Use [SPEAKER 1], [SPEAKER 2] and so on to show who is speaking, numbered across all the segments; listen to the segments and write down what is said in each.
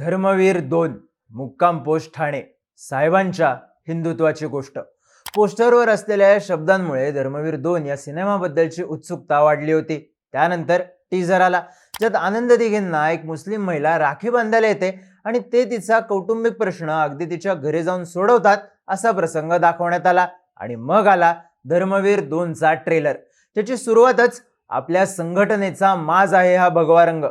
[SPEAKER 1] धर्मवीर दोन मुक्काम पोस्ट ठाणे साहेबांच्या हिंदुत्वाची गोष्ट. पोस्टरवर असलेल्या या शब्दांमुळे धर्मवीर दोन या सिनेमाबद्दलची उत्सुकता वाढली होती. त्यानंतर टीझर आला ज्यात आनंद दिघेंना एक मुस्लिम महिला राखी बांधायला येते आणि ते तिचा कौटुंबिक प्रश्न अगदी तिच्या घरी जाऊन सोडवतात असा प्रसंग दाखवण्यात आला आणि मग आला धर्मवीर दोनचा ट्रेलर त्याची सुरुवातच आपल्या संघटनेचा माज आहे हा भगवा रंग.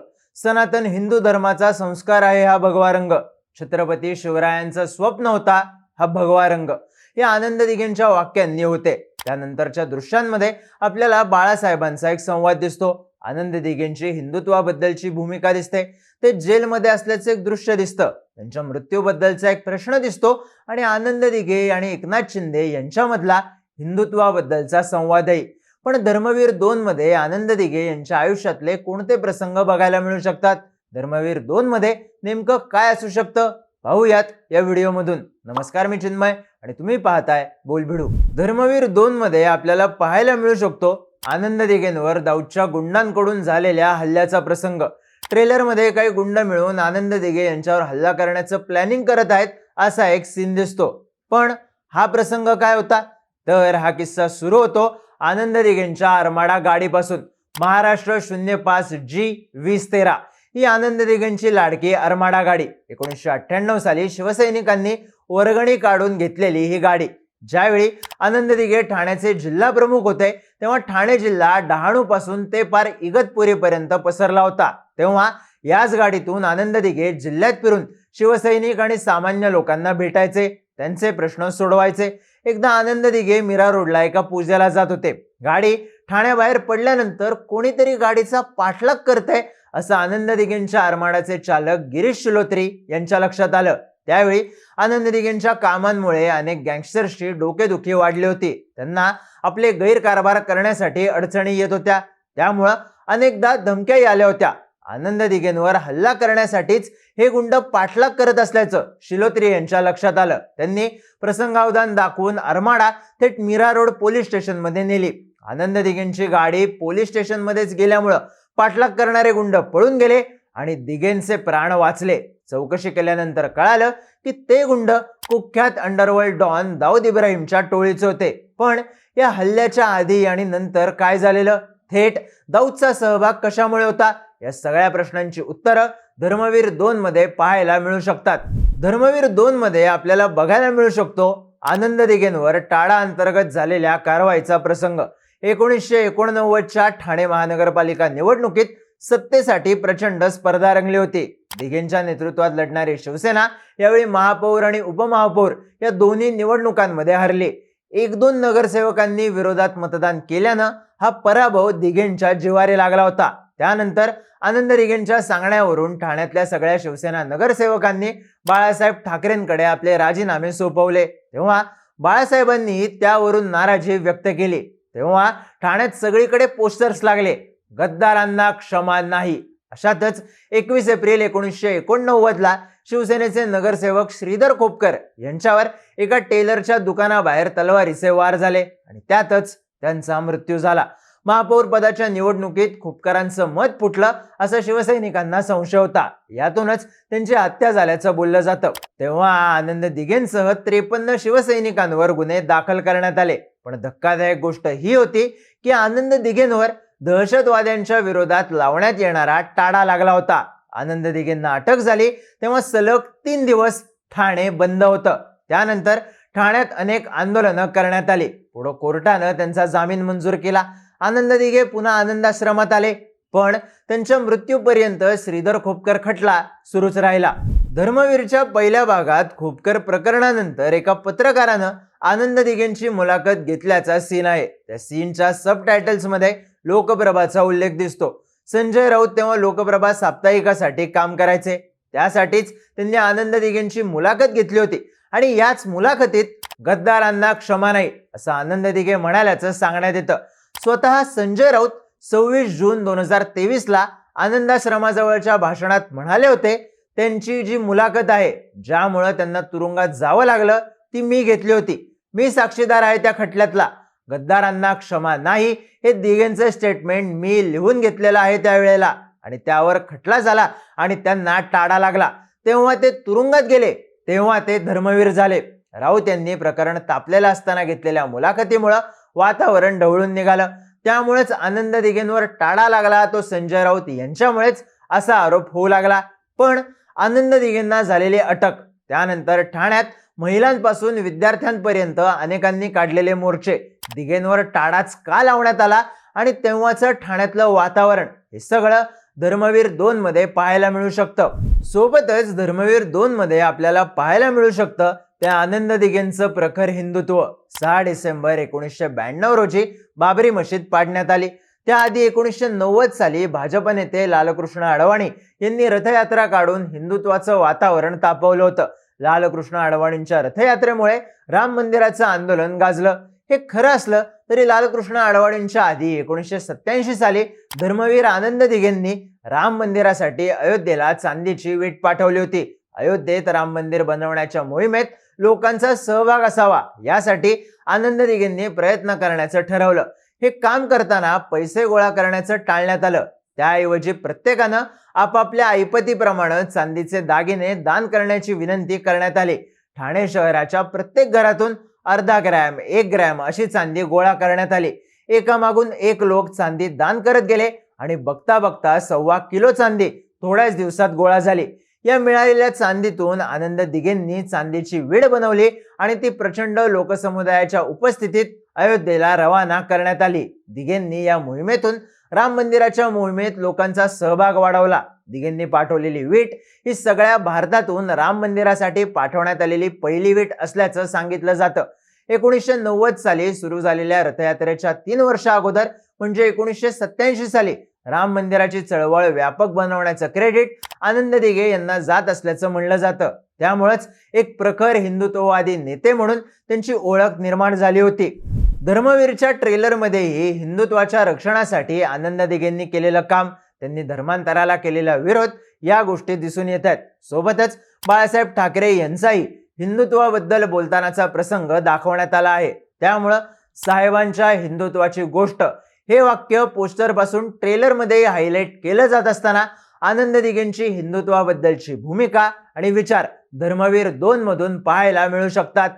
[SPEAKER 1] सनातन हिंदू धर्माचा संस्कार आहे हा भगवा रंग छत्रपती शिवरायांचं स्वप्न होता हा भगवा रंग हे आनंद दिघेंच्या वाक्यांनी होते. त्यानंतरच्या दृश्यांमध्ये आपल्याला बाळासाहेबांचा एक संवाद दिसतो. आनंद दिघेंची हिंदुत्वाबद्दलची भूमिका दिसते. ते जेलमध्ये असल्याचं एक दृश्य दिसतं. त्यांच्या मृत्यूबद्दलचा एक प्रश्न दिसतो आणि आनंद दिघे आणि एकनाथ शिंदे यांच्यामधला हिंदुत्वाबद्दलचा संवादही. पण धर्मवीर दोन मध्ये आनंद दिघे यांच्या आयुष्यातले कोणते प्रसंग बघायला मिळू शकतात? धर्मवीर दोन मध्ये नेमकं काय असू शकतं? पाहूयात या व्हिडिओमधून नमस्कार मी चिन्मय आणि तुम्ही पाहताय बोलभिडू धर्मवीर दोन मध्ये आपल्याला पाहायला मिळू शकतो आनंद दिघेंवर दाऊदच्या गुंडांकडून झालेल्या हल्ल्याचा प्रसंग. ट्रेलरमध्ये काही गुंड मिळून आनंद दिघे यांच्यावर हल्ला करण्याचं प्लॅनिंग करत आहेत असा एक सीन दिसतो. पण हा प्रसंग काय होता? तर हा किस्सा सुरू होतो आनंद दिघेंच्या आरमाडा गाडीपासून. महाराष्ट्र शून्य पाच जी वीस तेरा. ही आनंद दिघेंची लाडकी अरमाडा गाडी. एकोणीसशे अठ्ठ्याण्णव साली शिवसैनिकांनी वर्गणी काढून घेतलेली ही गाडी. ज्यावेळी आनंद दिघे ठाण्याचे जिल्हा प्रमुख होते तेव्हा ठाणे जिल्हा डहाणू पासून ते पार इगतपुरीपर्यंत पसरला होता. तेव्हा याच गाडीतून आनंद दिघे जिल्ह्यात फिरून शिवसैनिक आणि सामान्य लोकांना भेटायचे. त्यांचे प्रश्न सोडवायचे. एकदा आनंद दिघे मीरा रोडला एका पूजेला जात होते. गाडी ठाण्याबाहेर पडल्यानंतर कोणीतरी गाडीचा पाठलाग करतंय असं आनंद दिघेंच्या आरमाडाचे चालक गिरीश शिलोत्री यांच्या लक्षात आलं. त्यावेळी आनंद दिघेंच्या कामांमुळे अनेक गँगस्टर्सची डोकेदुखी वाढली होती. त्यांना आपले गैरकारभार करण्यासाठी अडचणी येत होत्या. त्यामुळं अनेकदा धमक्याही आल्या होत्या. आनंद दिघेंवर हल्ला करण्यासाठीच हे गुंड पाठलाग करत असल्याचं शिलोत्री यांच्या लक्षात आलं. त्यांनी प्रसंगावधान दाखवून आरमाडा थेट मीरा रोड पोलीस स्टेशनमध्ये नेली. आनंद दिघेंची गाडी पोलीस स्टेशनमध्येच गेल्यामुळं पाठलाग करणारे गुंड पळून गेले आणि दिघेंचे प्राण वाचले. चौकशी केल्यानंतर कळालं की ते गुंड कुख्यात अंडरवर्ल्ड डॉन दाऊद इब्राहिमच्या टोळीचे होते. पण या हल्ल्याच्या आधी आणि नंतर काय झालेलं? थेट दाऊदचा सहभाग कशामुळे होता? या सगळ्या प्रश्नांची उत्तरं धर्मवीर दोन मध्ये पाहायला मिळू शकतात. धर्मवीर दोन मध्ये आपल्याला बघायला मिळू शकतो आनंद दिघेंवर टाळा अंतर्गत झालेल्या कारवाईचा प्रसंग. एकोणीसशे एकोणनव्वदच्या ठाणे महानगरपालिका निवडणुकीत सत्तेसाठी प्रचंड स्पर्धा रंगली होती. दिघेंच्या नेतृत्वात लढणारी शिवसेना यावेळी महापौर आणि उपमहापौर या दोन्ही निवडणुकांमध्ये हरली. एक दोन नगरसेवकांनी विरोधात मतदान केल्यानं हा पराभव दिघेंच्या जिवारी लागला होता. त्यानंतर आनंद रिगेंच्या सांगण्यावरून ठाण्यातल्या सगळ्या शिवसेना नगरसेवकांनी बाळासाहेब ठाकरेंकडे आपले राजीनामे सोपवले. तेव्हा बाळासाहेबांनी त्यावरून नाराजी व्यक्त केली. तेव्हा ठाण्यात सगळीकडे पोस्टर्स लागले. गद्दारांना क्षमा नाही. अशातच एकवीस एप्रिल एकोणीसशे एकोणनव्वदला शिवसेनेचे नगरसेवक श्रीधर खोपकर यांच्यावर एका टेलरच्या दुकानाबाहेर तलवारीचे वार झाले आणि त्यातच त्यांचा मृत्यू झाला. महापौर पदाच्या निवडणुकीत खुपकरांचं मत फुटलं असं शिवसैनिकांना संशय होता यातूनच त्यांची हत्या झाल्याचं बोललं जातं. तेव्हा आनंद दिघेंसह त्रेपन्न शिवसैनिकांवर गुन्हे दाखल करण्यात आले. पण धक्कादायक गोष्ट ही होती की आनंद दिघेंवर दहशतवाद्यांच्या विरोधात लावण्यात येणारा टाळा लागला होता. आनंद दिघेंना अटक झाली तेव्हा सलग तीन दिवस ठाणे बंद होतं. त्यानंतर ठाण्यात अनेक आंदोलनं करण्यात आली. पुढं कोर्टानं त्यांचा जामीन मंजूर केला. आनंद दिघे पुन्हा आनंदाश्रमात आले. पण त्यांच्या मृत्यूपर्यंत श्रीधर खोपकर खटला सुरूच राहिला. धर्मवीरच्या पहिल्या भागात खोपकर प्रकरणानंतर एका पत्रकारानं आनंद दिघेंची मुलाखत घेतल्याचा सीन आहे. त्या सीनच्या सब टायटल्समध्ये लोकप्रभाचा उल्लेख दिसतो. संजय राऊत तेव्हा लोकप्रभा साप्ताहिकासाठी काम करायचे. त्यासाठीच त्यांनी आनंद दिघेंची मुलाखत घेतली होती. आणि याच मुलाखतीत गद्दारांना क्षमा नाही असं आनंद दिघे म्हणाल्याचं सांगण्यात येतं. स्वतः संजय राऊत सव्वीस जून दोन हजार तेवीसला आनंदाश्रमाजवळच्या भाषणात म्हणाले होते त्यांची जी मुलाखत आहे ज्यामुळं त्यांना तुरुंगात जावं लागलं ती मी घेतली होती. मी साक्षीदार आहे त्या खटल्यातला. गद्दारांना क्षमा नाही हे दिघेंचं स्टेटमेंट मी लिहून घेतलेलं आहे त्यावेळेला आणि त्यावर खटला झाला आणि त्यांना टाळा लागला. तेव्हा ते तुरुंगात गेले. तेव्हा ते धर्मवीर झाले. राऊत यांनी प्रकरण तापलेलं असताना घेतलेल्या मुलाखतीमुळं वातावरण ढवळून निघालं. त्यामुळेच आनंद दिघेंवर टाळा लागला तो संजय राऊत यांच्यामुळेच असा आरोप होऊ लागला. पण आनंद दिघेंना झालेली अटक त्यानंतर ठाण्यात महिलांपासून विद्यार्थ्यांपर्यंत अनेकांनी काढलेले मोर्चे दिघेंवर टाळाच का लावण्यात आला आणि तेव्हाचं ठाण्यातलं वातावरण हे सगळं धर्मवीर दोन मध्ये पाहायला मिळू शकतं. सोबतच धर्मवीर दोन मध्ये आपल्याला पाहायला मिळू शकतं त्या आनंद दिघेंचं प्रखर हिंदुत्व सहा डिसेंबर एकोणीसशे ब्याण्णव रोजी बाबरी मशीद पाडण्यात आली. त्याआधी एकोणीसशे नव्वद साली भाजप नेते लालकृष्ण अडवाणी यांनी रथयात्रा काढून हिंदुत्वाचं वातावरण तापवलं होतं. लालकृष्ण अडवाणींच्या रथयात्रेमुळे राम मंदिराचं आंदोलन गाजलं. हे खरं असलं तरी लालकृष्ण अडवाणींच्या आधी एकोणीसशे सत्याऐंशी साली धर्मवीर आनंद दिघेंनी राम मंदिरासाठी अयोध्येला चांदीची वीट पाठवली होती. अयोध्येत राम मंदिर बनवण्याच्या मोहिमेत लोकांचा सहभाग असावा यासाठी आनंद दिघेंनी प्रयत्न करण्याचं ठरवलं. हे काम करताना पैसे गोळा करण्याचं टाळण्यात आलं. त्याऐवजी प्रत्येकानं आपापल्या ऐपतीप्रमाणे चांदीचे दागिने दान करण्याची विनंती करण्यात आली. ठाणे शहराच्या प्रत्येक घरातून अर्धा ग्रॅम एक ग्रॅम अशी चांदी गोळा करण्यात आली. एकामागून एक लोक चांदी दान करत गेले आणि बघता बघता सव्वा किलो चांदी थोड्याच दिवसात गोळा झाली. या मिळालेल्या चांदीतून आनंद दिघेंनी चांदीची विड बनवली आणि ती प्रचंड लोकसमुदायाच्या उपस्थितीत अयोध्येला रवाना करण्यात आली. दिघेंनी या मोहिमेतून राम मंदिराच्या मोहिमेत लोकांचा सहभाग वाढवला. दिघेंनी पाठवलेली वीट ही सगळ्या भारतातून राम मंदिरासाठी पाठवण्यात आलेली पहिली वीट असल्याचं सांगितलं जातं. एकोणीसशे नव्वद साली सुरू झालेल्या रथयात्रेच्या तीन वर्षा अगोदर म्हणजे एकोणीसशे सत्याऐंशी साली राम मंदिराची चळवळ व्यापक बनवण्याचं क्रेडिट आनंद दिघे यांना जात असल्याचं म्हणलं जातं. त्यामुळेच एक प्रखर हिंदुत्ववादी नेते म्हणून त्यांची ओळख निर्माण झाली होती. धर्मवीरच्या ट्रेलरमध्येही हिंदुत्वाच्या रक्षणासाठी आनंद दिघेंनी केलेलं काम त्यांनी धर्मांतराला केलेला विरोध या गोष्टी दिसून येत आहेत. सोबतच बाळासाहेब ठाकरे यांचाही हिंदुत्वाबद्दल बोलतानाचा प्रसंग दाखवण्यात आला आहे. त्यामुळं साहेबांच्या हिंदुत्वाची गोष्ट हे वाक्य पोस्टरपासून ट्रेलरमध्ये हायलाईट केलं जात असताना आनंद दिघेंची हिंदुत्वाबद्दलची भूमिका आणि विचार धर्मवीर दोन मधून पाहायला मिळू शकतात.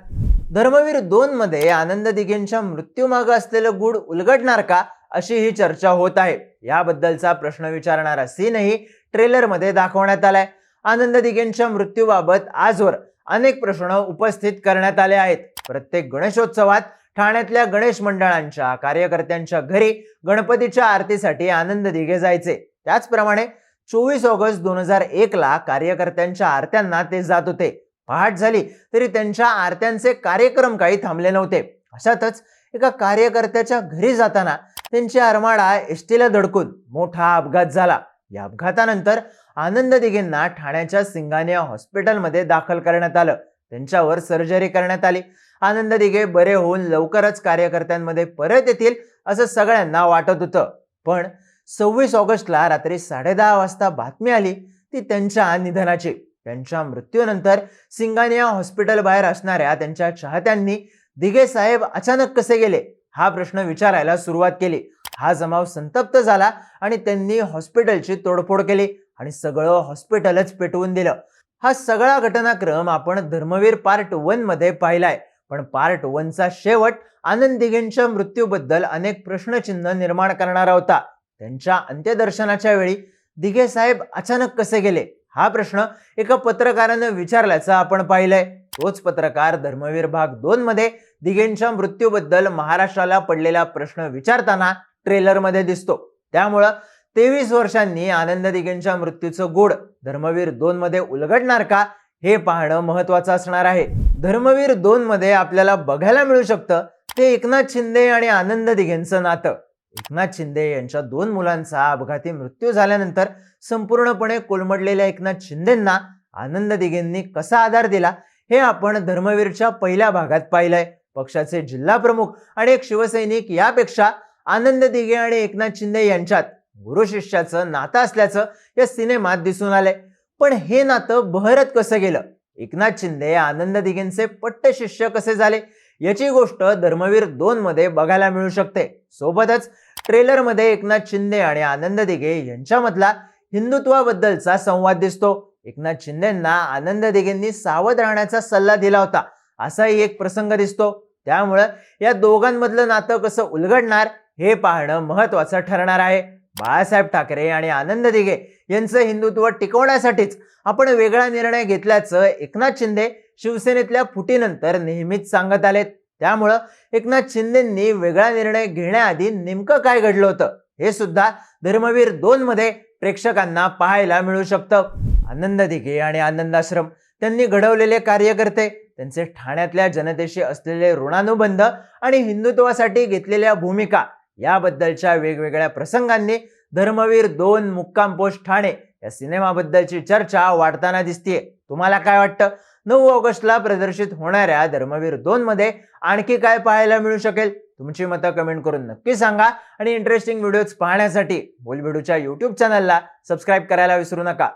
[SPEAKER 1] धर्मवीर दोन मध्ये आनंद दिघेंच्या मृत्यूमागं असलेलं गुढ उलगडणार का अशी ही चर्चा होत आहे. याबद्दलचा प्रश्न विचारणारा सीनही ट्रेलरमध्ये दाखवण्यात आलाय. आनंद दिघेंच्या मृत्यूबाबत आजवर अनेक प्रश्न उपस्थित करण्यात आले आहेत. प्रत्येक गणेशोत्सवात ठाण्यातल्या गणेश मंडळांच्या कार्यकर्त्यांच्या घरी गणपतीच्या आरतीसाठी आनंद दिघे जायचे. त्याचप्रमाणे चोवीस ऑगस्ट दोन हजार एक ला कार्यकर्त्यांच्या आरत्यांना ते जात होते. पहाट झाली तरी त्यांच्या आरत्यांचे कार्यक्रम काही थांबले नव्हते. अशातच एका कार्यकर्त्याच्या घरी जाताना त्यांची आरमाडा एसटीला धडकून मोठा अपघात झाला. या अपघातानंतर आनंद दिघेंना ठाण्याच्या सिंगानिया हॉस्पिटलमध्ये दाखल करण्यात आलं. त्यांच्यावर सर्जरी करण्यात आली. आनंद दिघे बरे होऊन लवकरच कार्यकर्त्यांमध्ये परत येतील असं सगळ्यांना वाटत होतं. पण सव्वीस ऑगस्टला रात्री साडेदहा वाजता बातमी आली ती त्यांच्या निधनाची. त्यांच्या मृत्यूनंतर सिंगानिया हॉस्पिटल बाहेर असणाऱ्या त्यांच्या चाहत्यांनी दिघे साहेब अचानक कसे गेले? हा प्रश्न विचारायला सुरुवात केली. हा जमाव संतप्त झाला आणि त्यांनी हॉस्पिटलची तोडफोड केली आणि सगळं हॉस्पिटलच पेटवून दिलं. हा सगळा घटनाक्रम आपण धर्मवीर पार्ट वनमध्ये पाहिलाय. पण पार्ट वनचा शेवट आनंद दिघेंच्या मृत्यूबद्दल अनेक प्रश्नचिन्ह निर्माण करणारा होता. त्यांच्या अंत्यदर्शनाच्या वेळी दिघे साहेब अचानक कसे गेले? हा प्रश्न एका पत्रकारानं विचारल्याचं आपण पाहिलंय. तोच पत्रकार धर्मवीर भाग दोन मध्ये दिघेंच्या मृत्यूबद्दल महाराष्ट्राला पडलेला प्रश्न विचारताना ट्रेलरमध्ये दिसतो. त्यामुळं तेवीस वर्षांनी आनंद दिघेंच्या मृत्यूचं गोड धर्मवीर दोन मध्ये उलगडणार का? हे पाहणं महत्वाचं असणार आहे. धर्मवीर दोन मध्ये आपल्याला बघायला मिळू शकतं. ते एकनाथ शिंदे आणि आनंद दिघेंचं नातं. एकनाथ शिंदे यांच्या दोन मुलांचा अपघाती मृत्यू झाल्यानंतर संपूर्णपणे कोलमडलेल्या एकनाथ शिंदेंना आनंद दिघेंनी कसा आधार दिला हे आपण धर्मवीरच्या पहिल्या भागात पाहिलंय. पक्षाचे जिल्हा प्रमुख आणि एक शिवसैनिक यापेक्षा आनंद दिघे आणि एकनाथ शिंदे यांच्यात गुरु शिष्याचं नातं असल्याचं या सिनेमात दिसून आलंय. पण हे नातं बहरत कसं गेलं? एकनाथ शिंदे आनंद दिघेंचे पट्ट शिष्य कसे झाले? याची गोष्ट धर्मवीर दोन मध्ये बघायला मिळू शकते. सोबतच ट्रेलरमध्ये एकनाथ शिंदे आणि आनंद दिघे यांच्यामधला हिंदुत्वाबद्दलचा संवाद दिसतो. एकनाथ शिंदेंना आनंद दिघेंनी सावध राहण्याचा सल्ला दिला होता. असाही एक प्रसंग दिसतो. त्यामुळं या दोघांमधलं नातं कसं उलगडणार हे पाहणं महत्वाचं ठरणार आहे. बाळासाहेब ठाकरे आणि आनंद दिघे यांचं हिंदुत्व टिकवण्यासाठीच आपण वेगळा निर्णय घेतल्याचं एकनाथ शिंदे शिवसेनेतल्या फुटीनंतर नेहमीच सांगत आलेत. त्यामुळं एकनाथ शिंदेंनी वेगळा निर्णय घेण्याआधी नेमकं काय घडलं होतं हे सुद्धा धर्मवीर दोन मध्ये प्रेक्षकांना पाहायला मिळू शकतं. आनंद दिघे आणि आनंदाश्रम त्यांनी घडवलेले कार्यकर्ते त्यांचे ठाण्यातल्या जनतेशी असलेले ऋणानुबंध आणि हिंदुत्वासाठी घेतलेल्या भूमिका याबद्दलच्या वेगवेगळ्या प्रसंगांनी धर्मवीर दोन मुक्काम पोस्ट ठाणे या सिनेमाबद्दलची चर्चा वाढताना दिसतीये. तुम्हाला काय वाटतं? नऊ ऑगस्टला प्रदर्शित होणाऱ्या धर्मवीर दोन मध्ये आणखी काय पाहायला मिळू शकेल? तुमची मतं कमेंट करून नक्की सांगा आणि इंटरेस्टिंग व्हिडिओज पाहण्यासाठी बोलबिडूच्या युट्यूब चॅनलला सबस्क्राईब करायला विसरू नका.